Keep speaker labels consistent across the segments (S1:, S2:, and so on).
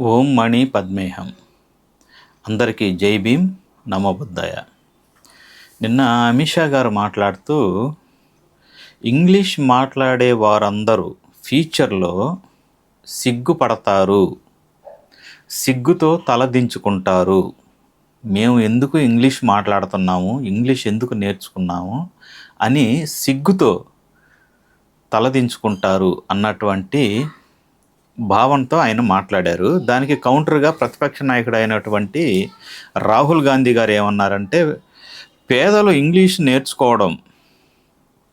S1: ఓం మణి పద్మేహం. అందరికీ జై భీమ్ నమోబుద్ధాయ నిన్న అమిత్ షా గారు మాట్లాడుతూ ఇంగ్లీష్ మాట్లాడే వారందరూ ఫ్యూచర్లో సిగ్గుపడతారు సిగ్గుతో తలదించుకుంటారు మేము ఎందుకు ఇంగ్లీష్ మాట్లాడుతున్నాము ఇంగ్లీష్ ఎందుకు నేర్చుకున్నాము అని సిగ్గుతో తలదించుకుంటారు అన్నటువంటి భావంతో ఆయన మాట్లాడారు. దానికి కౌంటర్గా ప్రతిపక్ష నాయకుడు అయినటువంటి రాహుల్ గాంధీ గారు ఏమన్నారంటే పేదలు ఇంగ్లీష్ నేర్చుకోవడం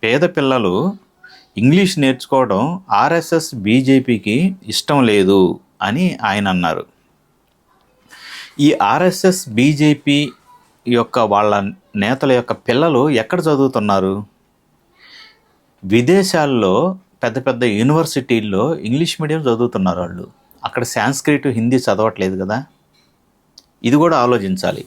S1: పేద పిల్లలు ఇంగ్లీష్ నేర్చుకోవడం ఆర్ఎస్ఎస్ బీజేపీకి ఇష్టం లేదు అని ఆయన అన్నారు. ఈ ఆర్ఎస్ఎస్ బీజేపీ యొక్క వాళ్ళ నేతల యొక్క పిల్లలు ఎక్కడ చదువుతున్నారు? విదేశాల్లో పెద్ద పెద్ద యూనివర్సిటీల్లో ఇంగ్లీష్ మీడియం చదువుతున్నారు వాళ్ళు. అక్కడ సాంస్క్రిట్ హిందీ చదవట్లేదు కదా. ఇది కూడా ఆలోచించాలి.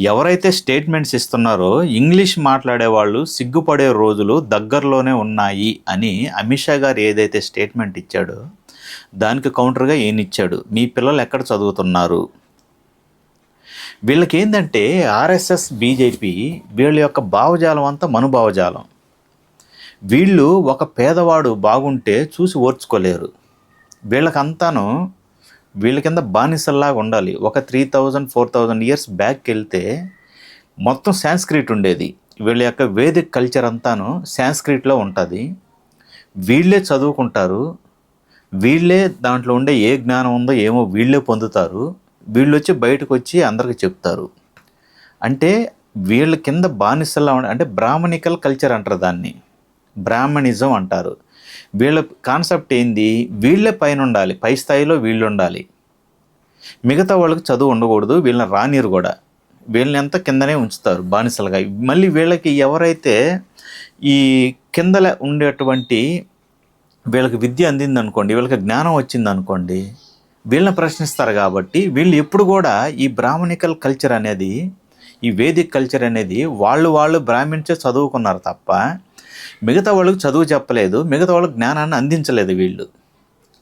S1: ఎవరైతే స్టేట్మెంట్స్ ఇస్తున్నారో ఇంగ్లీష్ మాట్లాడే వాళ్ళు సిగ్గుపడే రోజులు దగ్గరలోనే ఉన్నాయి అని అమిత్ షా గారు ఏదైతే స్టేట్మెంట్ ఇచ్చాడో దానికి కౌంటర్గా ఈయన ఇచ్చాడు? మీ పిల్లలు ఎక్కడ చదువుతున్నారు? వీళ్ళకి ఏంటంటే ఆర్ఎస్ఎస్ బీజేపీ వీళ్ళ యొక్క భావజాలం అంతా మనుభావజాలం. వీళ్ళు ఒక పేదవాడు బాగుంటే చూసి ఓర్చుకోలేరు. వీళ్ళకంతాను వీళ్ళ కింద బానిసల్లాగా ఉండాలి. ఒక three thousand four thousand years back వెళ్తే మొత్తం సాంస్క్రిట్ ఉండేది. వీళ్ళ యొక్క వేదిక్ కల్చర్ అంతాను సాంస్క్రిట్లో ఉంటుంది. వీళ్ళే చదువుకుంటారు. వీళ్ళే దాంట్లో ఉండే ఏ జ్ఞానం ఉందో ఏమో వీళ్ళే పొందుతారు. వీళ్ళు వచ్చి బయటకు వచ్చి అందరికి చెప్తారు. అంటే వీళ్ళ కింద బానిసల్లా ఉండే అంటే బ్రాహ్మణికల్ కల్చర్ అంటారు దాన్ని. బ్రాహ్మణిజం అంటారు. వీళ్ళ కాన్సెప్ట్ ఏంది? వీళ్ళే పైన ఉండాలి పై స్థాయిలో వీళ్ళు ఉండాలి మిగతా వాళ్ళకి చదువు ఉండకూడదు. వీళ్ళని రానిరు కూడా. వీళ్ళని ఎంత కిందనే ఉంచుతారు బానిసలుగా. మళ్ళీ వీళ్ళకి ఎవరైతే ఈ కిందల ఉండేటువంటి వీళ్ళకి విద్య అందింది అనుకోండి వీళ్ళకి జ్ఞానం వచ్చింది అనుకోండి వీళ్ళని ప్రశ్నిస్తారు కాబట్టి వీళ్ళు ఎప్పుడు కూడా ఈ బ్రాహ్మణికల్ కల్చర్ అనేది ఈ వేదిక కల్చర్ అనేది వాళ్ళు వాళ్ళు బ్రాహ్మిన్సే చదువుకున్నారు తప్ప మిగతా వాళ్ళకి చదువు చెప్పలేదు మిగతా వాళ్ళకి జ్ఞానాన్ని అందించలేదు వీళ్ళు.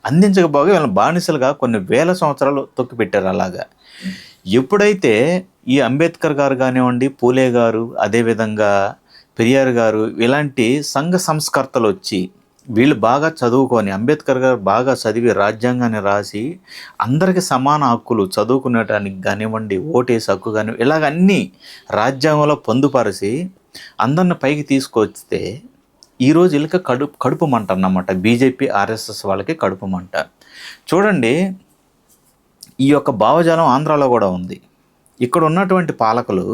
S1: అందించకపోగా వీళ్ళని బానిసలుగా కొన్ని వేల సంవత్సరాలు తొక్కిపెట్టారు అలాగా. ఎప్పుడైతే ఈ అంబేద్కర్ గారు కానివ్వండి పూలే గారు అదేవిధంగా పెరియార్ గారు ఇలాంటి సంఘ సంస్కర్తలు వచ్చి వీళ్ళు బాగా చదువుకొని అంబేద్కర్ గారు బాగా చదివి రాజ్యాంగాన్ని రాసి అందరికీ సమాన హక్కులు చదువుకునేటానికి కానివ్వండి ఓటేసి హక్కు కానివ్వండి ఇలాగ అన్నీ రాజ్యాంగంలో పొందుపరిచి అందరిని పైకి తీసుకొస్తే ఈరోజు ఇలక కడుపు కడుపు మంట అన్నమాట. బీజేపీ ఆర్ఎస్ఎస్ వాళ్ళకి కడుపు మంట. చూడండి ఈ యొక్క భావజాలం ఆంధ్రాలో కూడా ఉంది. ఇక్కడ ఉన్నటువంటి పాలకులు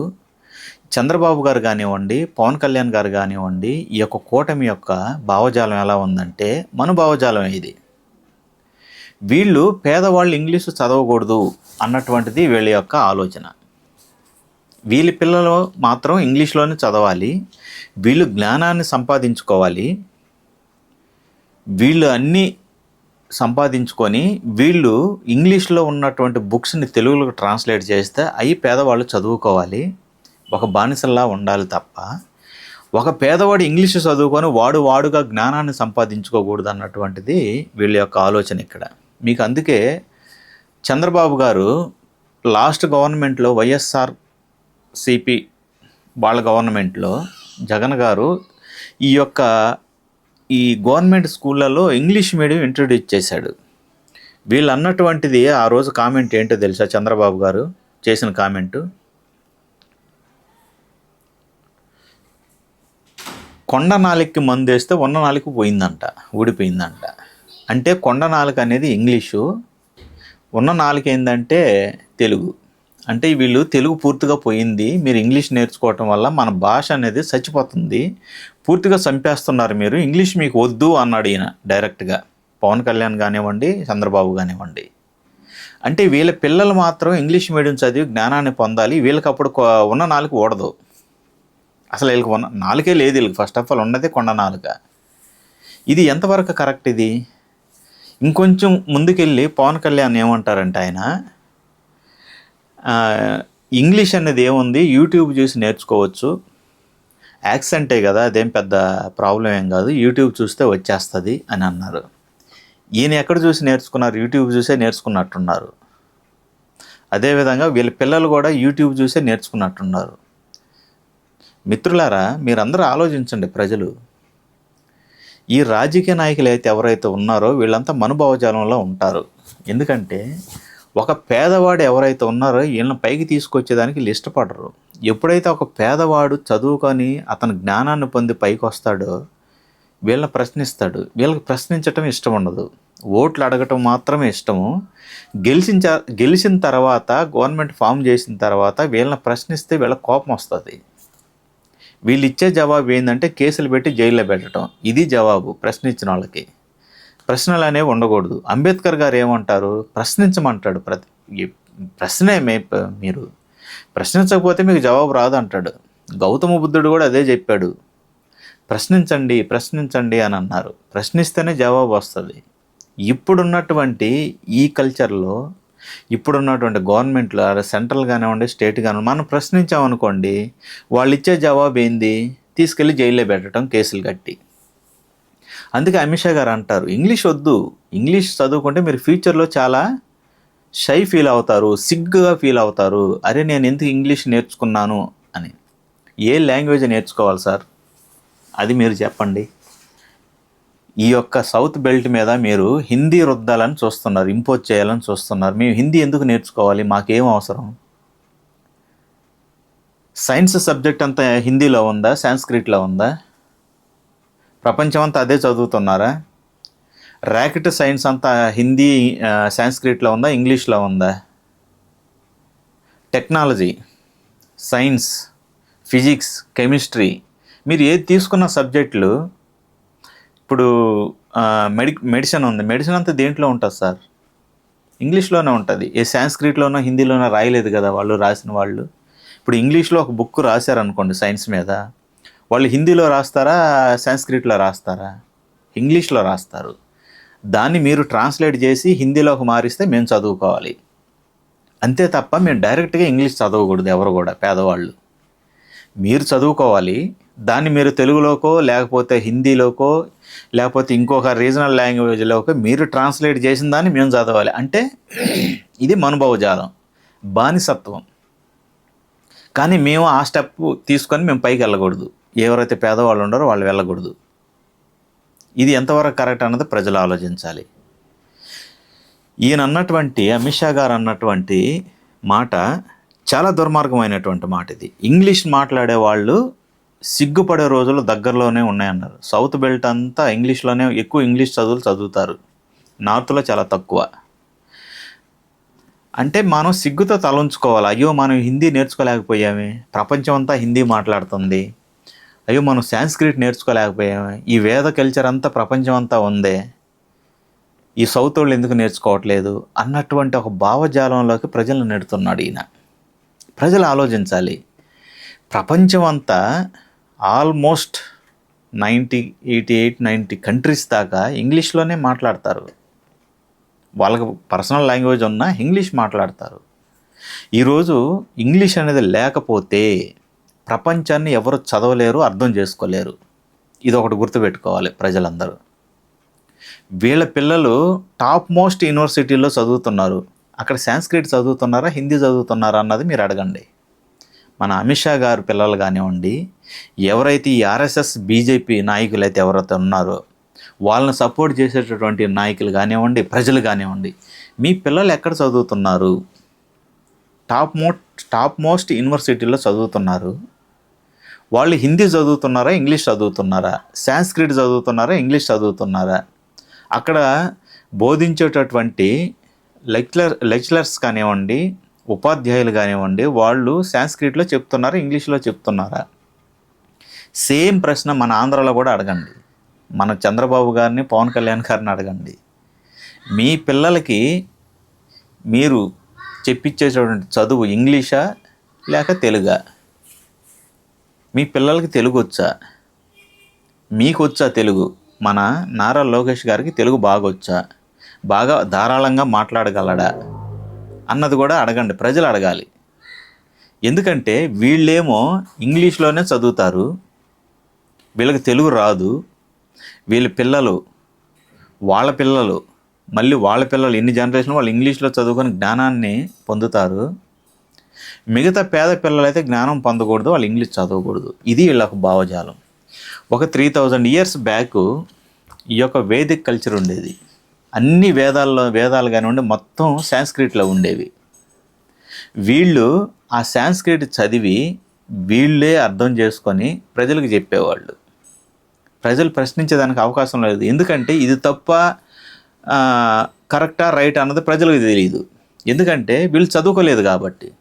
S1: చంద్రబాబు గారు కానివ్వండి పవన్ కళ్యాణ్ గారు కానివ్వండి ఈ యొక్క కూటమి యొక్క భావజాలం ఎలా ఉందంటే మన భావజాలం ఇది. వీళ్ళు పేదవాళ్ళు ఇంగ్లీషు చదవకూడదు అన్నటువంటిది వీళ్ళ యొక్క ఆలోచన. వీళ్ళ పిల్లలు మాత్రం ఇంగ్లీష్లోనే చదవాలి. వీళ్ళు జ్ఞానాన్ని సంపాదించుకోవాలి. వీళ్ళు అన్నీ సంపాదించుకొని వీళ్ళు ఇంగ్లీష్లో ఉన్నటువంటి బుక్స్ని తెలుగులోకి ట్రాన్స్లేట్ చేస్తే అవి పేదవాళ్ళు చదువుకోవాలి. ఒక బానిసల్లా ఉండాలి తప్ప. ఒక పేదవాడు ఇంగ్లీష్ చదువుకొని వాడు వాడుగా జ్ఞానాన్ని సంపాదించుకోకూడదు అన్నటువంటిది వీళ్ళ యొక్క ఆలోచన ఇక్కడ. మీకు అందుకే చంద్రబాబు గారు లాస్ట్ గవర్నమెంట్లో వైఎస్ఆర్ సిపి వాళ్ళ గవర్నమెంట్లో జగన్ గారు ఈ యొక్క ఈ గవర్నమెంట్ స్కూళ్ళలో ఇంగ్లీష్ మీడియం ఇంట్రడ్యూస్ చేశాడు. వీళ్ళు అన్నటువంటిది ఆ రోజు కామెంట్ ఏంటో తెలుసా? చంద్రబాబు గారు చేసిన కామెంటు. కొండ నాలికి మందు వేస్తే ఉన్న నాలికి పోయిందంట ఊడిపోయిందంట. అంటే కొండ నాలుక అనేది ఇంగ్లీషు ఉన్న నాలుక ఏంటంటే తెలుగు. అంటే వీళ్ళు తెలుగు పూర్తిగా పోయింది. మీరు ఇంగ్లీష్ నేర్చుకోవటం వల్ల మన భాష అనేది చచ్చిపోతుంది. పూర్తిగా చంపేస్తున్నారు మీరు. ఇంగ్లీష్ మీకు వద్దు అన్నాడు ఈయన డైరెక్ట్గా. పవన్ కళ్యాణ్ కానివ్వండి చంద్రబాబు కానివ్వండి. అంటే వీళ్ళ పిల్లలు మాత్రం ఇంగ్లీష్ మీడియం చదివి జ్ఞానాన్ని పొందాలి. వీళ్ళకి అప్పుడు ఉన్న నాలుగు ఓడదు అసలు వీళ్ళకి ఉన్న నాలుకే లేదు వీళ్ళకి. ఫస్ట్ ఆఫ్ ఆల్ ఉన్నదే కొండ నాలుక. ఇది ఎంతవరకు కరెక్ట్ ఇది? ఇంకొంచెం ముందుకెళ్ళి పవన్ కళ్యాణ్ ఏమంటారంటే ఆయన ఇంగ్లీష్ అనేది ఏముంది? యూట్యూబ్ చూసి నేర్చుకోవచ్చు. యాక్సెంటే కదా అదేం పెద్ద ప్రాబ్లం ఏం కాదు. యూట్యూబ్ చూస్తే వచ్చేస్తుంది అని అన్నారు. ఈయన ఎక్కడ చూసి నేర్చుకున్నారు? యూట్యూబ్ చూసే నేర్చుకున్నట్టున్నారు. అదేవిధంగా వీళ్ళ పిల్లలు కూడా యూట్యూబ్ చూసే నేర్చుకున్నట్టున్నారు. మిత్రులారా మీరందరూ ఆలోచించండి ప్రజలు. ఈ రాజకీయ నాయకులు అయితే ఎవరైతే ఉన్నారో వీళ్ళంతా మనుభావజాలంలో ఉంటారు. ఎందుకంటే ఒక పేదవాడు ఎవరైతే ఉన్నారో వీళ్ళని పైకి తీసుకొచ్చేదానికి లిస్ట్ పడరు ఎప్పుడైతే ఒక పేదవాడు చదువుకొని అతని జ్ఞానాన్ని పొంది పైకి వస్తాడో వీళ్ళని ప్రశ్నిస్తాడు. వీళ్ళకి ప్రశ్నించటం ఇష్టం ఉండదు. ఓట్లు అడగటం మాత్రమే ఇష్టము. గెలిచిన గెలిచిన తర్వాత గవర్నమెంట్ ఫామ్ చేసిన తర్వాత వీళ్ళని ప్రశ్నిస్తే వీళ్ళ కోపం వస్తుంది. వీళ్ళు ఇచ్చే జవాబు ఏంటంటే కేసులు పెట్టి జైల్లో పెట్టడం ఇది జవాబు ప్రశ్నించిన వాళ్ళకి. ప్రశ్నలు అనేవి ఉండకూడదు. అంబేద్కర్ గారు ఏమంటారు? ప్రశ్నించమంటాడు ప్రతి ప్రశ్నే మే మీరు ప్రశ్నించకపోతే మీకు జవాబు రాదు అంటాడు గౌతమ బుద్ధుడు కూడా అదే చెప్పాడు. ప్రశ్నించండి ప్రశ్నించండి అని అన్నారు. ప్రశ్నిస్తేనే జవాబు వస్తుంది. ఇప్పుడున్నటువంటి ఈ కల్చర్లో ఇప్పుడున్నటువంటి గవర్నమెంట్లో అదే సెంట్రల్ కానివ్వండి స్టేట్ కానివ్వండి మనం ప్రశ్నించామనుకోండి వాళ్ళు ఇచ్చే జవాబు ఏంది? తీసుకెళ్ళి జైల్లో పెట్టడం కేసులు కట్టి. అందుకే అమిత్ షా గారు అంటారు ఇంగ్లీష్ వద్దు. ఇంగ్లీష్ చదువుకుంటే మీరు ఫ్యూచర్లో చాలా షై ఫీల్ అవుతారు సిగ్గుగా ఫీల్ అవుతారు. అరే నేను ఎందుకు ఇంగ్లీష్ నేర్చుకున్నాను? అని. ఏ లాంగ్వేజ్ నేర్చుకోవాలి సార్? అది మీరు చెప్పండి. ఈ యొక్క సౌత్ బెల్ట్ మీద మీరు హిందీ రుద్దాలని చూస్తున్నారు ఇంపోజ్ చేయాలని చూస్తున్నారు. మేము హిందీ ఎందుకు నేర్చుకోవాలి? మాకేం అవసరం? సైన్స్ సబ్జెక్ట్ అంతా హిందీలో ఉందా సాంస్క్రిట్లో ఉందా? ప్రపంచం అంతా అదే చదువుతున్నారా? ర్యాకెట్ సైన్స్ అంతా హిందీ సాంస్క్రిట్లో ఉందా ఇంగ్లీష్లో ఉందా? టెక్నాలజీ సైన్స్ ఫిజిక్స్ కెమిస్ట్రీ మీరు ఏది తీసుకున్న సబ్జెక్టులు? ఇప్పుడు మెడి మెడిసిన్ ఉంది. మెడిసిన్ అంతా దేంట్లో ఉంటుంది సార్? ఇంగ్లీష్లోనే ఉంటుంది. ఏ సాంస్క్రిట్లోనో హిందీలోనో రాయలేదు కదా వాళ్ళు రాసిన వాళ్ళు. ఇప్పుడు ఇంగ్లీష్లో ఒక బుక్ రాశారనుకోండి సైన్స్ మీద. వాళ్ళు హిందీలో రాస్తారా సంస్క్రిట్లో రాస్తారా? ఇంగ్లీష్లో రాస్తారు. దాన్ని మీరు ట్రాన్స్లేట్ చేసి హిందీలోకి మారిస్తే మేము చదువుకోవాలి. అంతే తప్ప మేము డైరెక్ట్గా ఇంగ్లీష్ చదవకూడదు ఎవరు కూడా పేదవాళ్ళు. మీరు చదువుకోవాలి. దాన్ని మీరు తెలుగులోకో లేకపోతే హిందీలోకో లేకపోతే ఇంకొక రీజనల్ లాంగ్వేజ్లోకో మీరు ట్రాన్స్లేట్ చేసిన దాన్ని మేము చదవాలి. అంటే ఇది మనుభవజాలం బానిసత్వం. కానీ మేము ఆ స్టెప్ తీసుకొని మేము పైకి వెళ్ళకూడదు. ఎవరైతే పేదవాళ్ళు ఉండారో వాళ్ళు వెళ్ళకూడదు. ఇది ఎంతవరకు కరెక్ట్ అన్నది ప్రజలు ఆలోచించాలి. ఈయన అన్నటువంటి అమిత్ షా గారు అన్నటువంటి మాట చాలా దుర్మార్గమైనటువంటి మాట ఇది. ఇంగ్లీష్ మాట్లాడే వాళ్ళు సిగ్గుపడే రోజులు దగ్గరలోనే ఉన్నాయన్నారు. సౌత్ బెల్ట్ అంతా ఇంగ్లీష్లోనే ఎక్కువ ఇంగ్లీష్ చదువులు చదువుతారు. నార్త్లో చాలా తక్కువ. అంటే మనం సిగ్గుతో తలంచుకోవాలి. అయ్యో మనం హిందీ నేర్చుకోలేకపోయామే. ప్రపంచం అంతా హిందీ మాట్లాడుతుంది. అయ్యో మనం సాంస్క్రిట్ నేర్చుకోలేకపోయాము. ఈ వేద కల్చర్ అంతా ప్రపంచం అంతా ఉందే. ఈ సౌత్ వాళ్ళు ఎందుకు నేర్చుకోవట్లేదు? అన్నటువంటి ఒక భావజాలంలోకి ప్రజలను నెడుతున్నాడు ఈయన. ప్రజలు ఆలోచించాలి. ప్రపంచం అంతా almost ninety eighty eight ninety countries దాకా ఇంగ్లీష్లోనే మాట్లాడతారు. వాళ్ళకి పర్సనల్ లాంగ్వేజ్ ఉన్నా ఇంగ్లీష్ మాట్లాడతారు. ఈరోజు ఇంగ్లీష్ అనేది లేకపోతే ప్రపంచాన్ని ఎవరు చదవలేరు అర్థం చేసుకోలేరు. ఇది ఒకటి గుర్తుపెట్టుకోవాలి ప్రజలందరూ. వీళ్ళ పిల్లలు టాప్ మోస్ట్ యూనివర్సిటీలో చదువుతున్నారు. అక్కడ సాంస్క్రిట్ చదువుతున్నారా హిందీ చదువుతున్నారా అన్నది మీరు అడగండి. మన అమిత్ షా గారు పిల్లలు కానివ్వండి ఎవరైతే ఈ ఆర్ఎస్ఎస్ బీజేపీ నాయకులు అయితే ఎవరైతే ఉన్నారో వాళ్ళని సపోర్ట్ చేసేటటువంటి నాయకులు కానివ్వండి ప్రజలు కానివ్వండి మీ పిల్లలు ఎక్కడ చదువుతున్నారు? టాప్ మో టాప్ మోస్ట్ యూనివర్సిటీలో చదువుతున్నారు. వాళ్ళు హిందీ చదువుతున్నారా ఇంగ్లీష్ చదువుతున్నారా? సాంస్క్రిట్ చదువుతున్నారా ఇంగ్లీష్ చదువుతున్నారా? అక్కడ బోధించేటటువంటి లెక్చలర్ లెక్చలర్స్ కానివ్వండి ఉపాధ్యాయులు కానివ్వండి వాళ్ళు సాంస్క్రిట్లో చెప్తున్నారా ఇంగ్లీష్లో చెప్తున్నారా? సేమ్ ప్రశ్న మన ఆంధ్రాలో కూడా అడగండి. మన చంద్రబాబు గారిని పవన్ కళ్యాణ్ గారిని అడగండి. మీ పిల్లలకి మీరు చెప్పించేటటువంటి చదువు ఇంగ్లీషా లేక తెలుగా? మీ పిల్లలకి తెలుగు వచ్చా? మీకు వచ్చా తెలుగు? మన నారా లోకేష్ గారికి తెలుగు బాగా వచ్చా? బాగా ధారాళంగా మాట్లాడగలడా? అన్నది కూడా అడగండి ప్రజలు అడగాలి. ఎందుకంటే వీళ్ళేమో ఇంగ్లీష్లోనే చదువుతారు వీళ్ళకి తెలుగు రాదు వీళ్ళ పిల్లలు వాళ్ళ పిల్లలు మళ్ళీ వాళ్ళ పిల్లలు ఎన్ని జనరేషన్ వాళ్ళు ఇంగ్లీష్లో చదువుకొని జ్ఞానాన్ని పొందుతారు? మిగతా పేద పిల్లలైతే జ్ఞానం పొందకూడదు వాళ్ళు ఇంగ్లీష్ చదవకూడదు. ఇది వీళ్ళకు భావజాలం. ఒక త్రీ థౌజండ్ ఇయర్స్ బ్యాక్ ఈ యొక్క వేదిక్ కల్చర్ ఉండేది. అన్ని వేదాల్లో వేదాలు కానివ్వండి మొత్తం సాంస్క్రిట్లో ఉండేవి. వీళ్ళు ఆ సాంస్క్రిట్ చదివి వీళ్ళే అర్థం చేసుకొని ప్రజలకు చెప్పేవాళ్ళు. ప్రజలు ప్రశ్నించేదానికి అవకాశం లేదు. ఎందుకంటే ఇది తప్ప కరెక్టా రైట్ అన్నది ప్రజలకు తెలియదు. ఎందుకంటే వీళ్ళు చదువుకోలేదు కాబట్టి.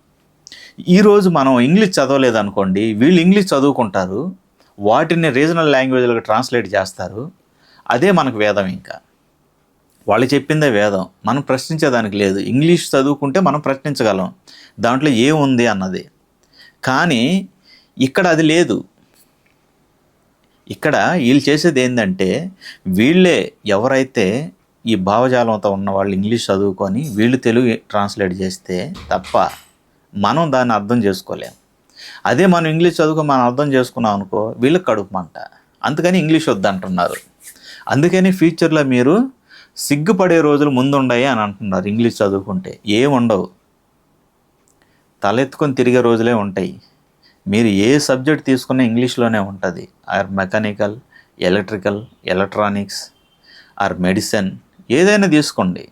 S1: ఈరోజు మనం ఇంగ్లీష్ చదవలేదు అనుకోండి వీళ్ళు ఇంగ్లీష్ చదువుకుంటారు వాటిని రీజనల్ లాంగ్వేజ్లకు ట్రాన్స్లేట్ చేస్తారు అదే మనకు వేదం ఇంకా. వాళ్ళు చెప్పిందే వేదం మనం ప్రశ్నించేదానికి లేదు. ఇంగ్లీష్ చదువుకుంటే మనం ప్రశ్నించగలం దాంట్లో ఏముంది అన్నది. కానీ ఇక్కడ అది లేదు. ఇక్కడ వీళ్ళు చేసేది ఏంటంటే వీళ్ళే ఎవరైతే ఈ భావజాలంతో ఉన్న వాళ్ళు ఇంగ్లీష్ చదువుకొని వీళ్ళు తెలుగు ట్రాన్స్లేట్ చేస్తే తప్ప మనం దాన్ని అర్థం చేసుకోలేం. అదే మనం ఇంగ్లీష్ చదువుకో మనం అర్థం చేసుకున్నాం అనుకో వీళ్ళకి కడుపుమంట అందుకని ఇంగ్లీష్ వద్దంటున్నారు. అందుకని ఫ్యూచర్లో మీరు సిగ్గుపడే రోజులు ముందుండయి అని అంటున్నారు ఇంగ్లీష్ చదువుకుంటే. ఏముండవు తలెత్తుకొని తిరిగే రోజులే ఉంటాయి. మీరు ఏ సబ్జెక్ట్ తీసుకున్నా ఇంగ్లీష్లోనే ఉంటుంది. Or mechanical electrical electronics or medicine ఏదైనా తీసుకోండి.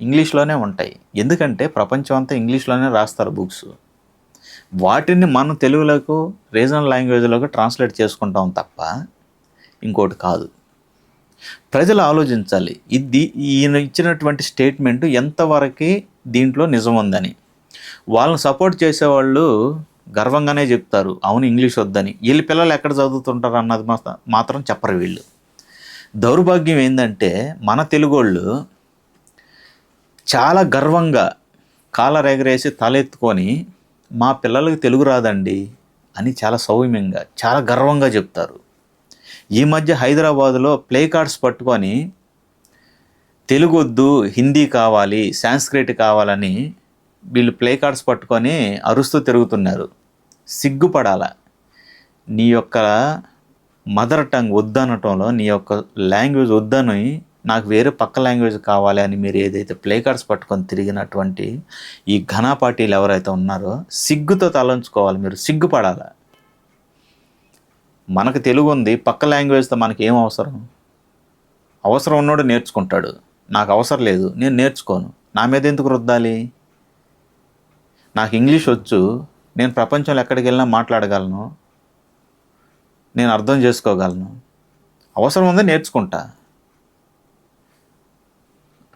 S1: ఇంగ్లీష్లోనే ఉంటాయి. ఎందుకంటే ప్రపంచం అంతా ఇంగ్లీష్లోనే రాస్తారు బుక్స్. వాటిని మనం తెలుగులోకి రీజనల్ లాంగ్వేజ్లోకి ట్రాన్స్లేట్ చేసుకుంటాం తప్ప ఇంకోటి కాదు. ప్రజలు ఆలోచించాలి ఇది ఈయన ఇచ్చినటువంటి స్టేట్మెంట్ ఎంతవరకు దీంట్లో నిజం ఉందని వాళ్ళని సపోర్ట్ చేసేవాళ్ళు గర్వంగానే చెప్తారు అవును ఇంగ్లీష్ వద్దని. వీళ్ళ పిల్లలు ఎక్కడ చదువుతుంటారు అన్నది మాత్రం- మాత్రం చెప్పరు వీళ్ళు. దౌర్భాగ్యం ఏంటంటే మన తెలుగోళ్ళు చాలా గర్వంగా కాలర్ ఎగరేసి తలెత్తుకొని మా పిల్లలకు తెలుగు రాదండి అని చాలా సౌమ్యంగా చాలా గర్వంగా చెప్తారు. ఈ మధ్య హైదరాబాదులో ప్లే కార్డ్స్ పట్టుకొని తెలుగు వద్దు హిందీ కావాలి సాంస్క్రిట్ కావాలని వీళ్ళు ప్లే కార్డ్స్ పట్టుకొని అరుస్తూ తిరుగుతున్నారు. సిగ్గుపడాల. నీ యొక్క మదర్ టంగ్ వద్దనటంలో నీ యొక్క లాంగ్వేజ్ వద్దని నాకు వేరే పక్క లాంగ్వేజ్ కావాలి అని మీరు ఏదైతే ప్లే కార్డ్స్ పట్టుకొని తిరిగినటువంటి ఈ ఘనా పార్టీలు ఎవరైతే ఉన్నారో సిగ్గుతో తలంచుకోవాలి మీరు సిగ్గుపడాలి. మనకు తెలుగు ఉంది పక్క లాంగ్వేజ్తో మనకి ఏం అవసరం? అవసరం ఉన్నోడు నేర్చుకుంటాడు. నాకు అవసరం లేదు నేను నేర్చుకోను. నా మీద ఎందుకు రుద్దాలి? నాకు ఇంగ్లీష్ వచ్చు నేను ప్రపంచంలో ఎక్కడికి వెళ్ళినా మాట్లాడగలను నేను అర్థం చేసుకోగలను. అవసరం ఉందో నేర్చుకుంటా?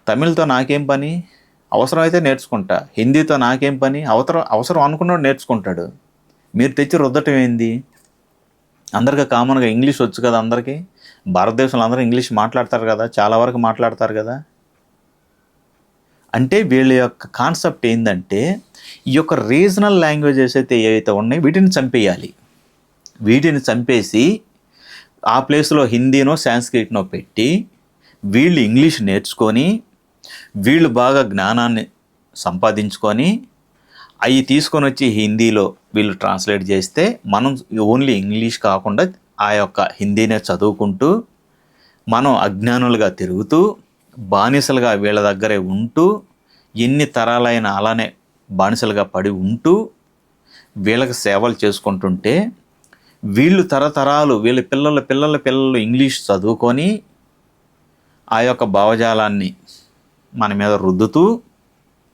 S1: తమిళ్తో నాకేం పని? అవసరం అయితే నేర్చుకుంటా. హిందీతో నాకేం పని? అవసరం అవసరం అనుకున్నాడు నేర్చుకుంటాడు. మీరు తెచ్చి రుద్దటం ఏంది? అందరికీ కామన్గా ఇంగ్లీష్ వచ్చు కదా అందరికీ? భారతదేశంలో అందరూ ఇంగ్లీష్ మాట్లాడతారు కదా? చాలా వరకు మాట్లాడతారు కదా? అంటే వీళ్ళ యొక్క కాన్సెప్ట్ ఏంటంటే ఈ యొక్క రీజనల్ లాంగ్వేజెస్ అయితే ఏవైతే ఉన్నాయో వీటిని చంపేయాలి. వీటిని చంపేసి ఆ ప్లేస్లో హిందీనో సాంస్క్రిట్నో పెట్టి వీళ్ళు ఇంగ్లీష్ నేర్చుకొని వీళ్ళు బాగా జ్ఞానాన్ని సంపాదించుకొని అవి తీసుకొని వచ్చి హిందీలో వీళ్ళు ట్రాన్స్లేట్ చేస్తే మనం ఓన్లీ ఇంగ్లీష్ కాకుండా ఆ యొక్క హిందీనే చదువుకుంటూ మనం అజ్ఞానులుగా తిరుగుతూ బానిసలుగా వీళ్ళ దగ్గరే ఉంటూ ఎన్ని తరాలైన అలానే బానిసలుగా పడి ఉంటూ వీళ్ళకి సేవలు చేసుకుంటుంటే వీళ్ళు తరతరాలు వీళ్ళ పిల్లల పిల్లల పిల్లలు ఇంగ్లీష్ చదువుకొని ఆ యొక్క భావజాలాన్ని మన మీద రుద్దుతూ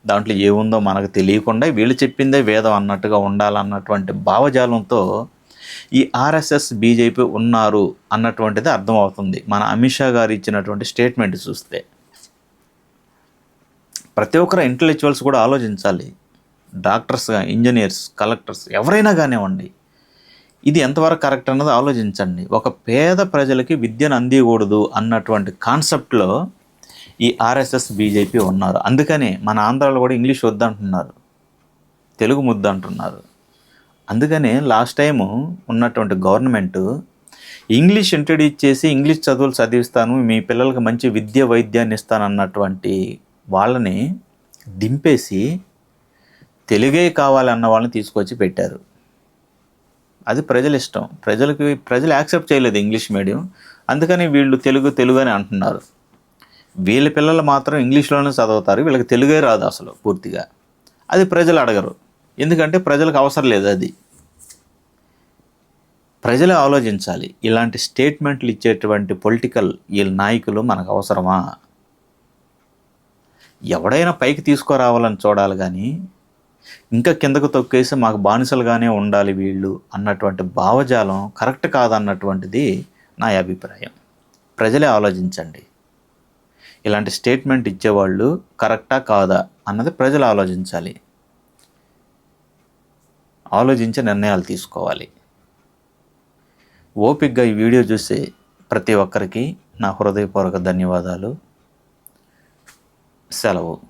S1: దాంట్లో ఏముందో మనకు తెలియకుండా వీళ్ళు చెప్పిందే వేదం అన్నట్టుగా ఉండాలన్నటువంటి భావజాలంతో ఈ ఆర్ఎస్ఎస్ బీజేపీ ఉన్నారు అన్నటువంటిది అర్థమవుతుంది. మన అమిత్ షా గారు ఇచ్చినటువంటి స్టేట్మెంట్ చూస్తే. ప్రతి ఒక్కరు ఇంటలెక్చువల్స్ కూడా ఆలోచించాలి. డాక్టర్స్ ఇంజనీర్స్ కలెక్టర్స్ ఎవరైనా కానివ్వండి ఇది ఎంతవరకు కరెక్ట్ అన్నది ఆలోచించండి. ఒక పేద ప్రజలకి విద్యను అందియకూడదు అన్నటువంటి కాన్సెప్ట్లో ఈ ఆర్ఎస్ఎస్ బీజేపీ ఉన్నారు. అందుకనే మన ఆంధ్రాలో కూడా ఇంగ్లీష్ వద్దంటున్నారు. తెలుగు ముద్దు అంటున్నారు అందుకనే లాస్ట్ టైము ఉన్నటువంటి గవర్నమెంట్ ఇంగ్లీష్ ఇంట్రడ్యూస్ చేసి ఇంగ్లీష్ చదువులు చదివిస్తాను మీ పిల్లలకు మంచి విద్య వైద్యాన్ని ఇస్తాను అన్నటువంటి వాళ్ళని దింపేసి తెలుగే కావాలన్న వాళ్ళని తీసుకొచ్చి పెట్టారు. అది ప్రజల ఇష్టం ప్రజలకి ప్రజలు యాక్సెప్ట్ చేయలేదు ఇంగ్లీష్ మీడియం. అందుకని వీళ్ళు తెలుగు తెలుగు అని అంటున్నారు. వీళ్ళ పిల్లలు మాత్రం ఇంగ్లీష్లోనే చదువుతారు వీళ్ళకి తెలుగే రాదు అసలు పూర్తిగా. అది ప్రజలు అడగరు. ఎందుకంటే ప్రజలకు అవసరం లేదు అది. ప్రజలు ఆలోచించాలి ఇలాంటి స్టేట్మెంట్లు ఇచ్చేటువంటి పొలిటికల్ ఈ నాయకులు మనకు అవసరమా? ఎవడైనా పైకి తీసుకురావాలని చూడాలి కానీ ఇంకా కిందకు తొక్కేసి మాకు బానిసలుగానే ఉండాలి వీళ్ళు అన్నటువంటి భావజాలం కరెక్ట్ కాదన్నటువంటిది నా అభిప్రాయం. ప్రజలే ఆలోచించండి. ఇలాంటి స్టేట్మెంట్ ఇచ్చేవాళ్ళు కరెక్టా కాదా అన్నది ప్రజలు ఆలోచించాలి. ఆలోచించే నిర్ణయాలు తీసుకోవాలి. ఓపిక్గా ఈ వీడియో చూసే ప్రతి ఒక్కరికి నా హృదయపూర్వక ధన్యవాదాలు. సెలవు.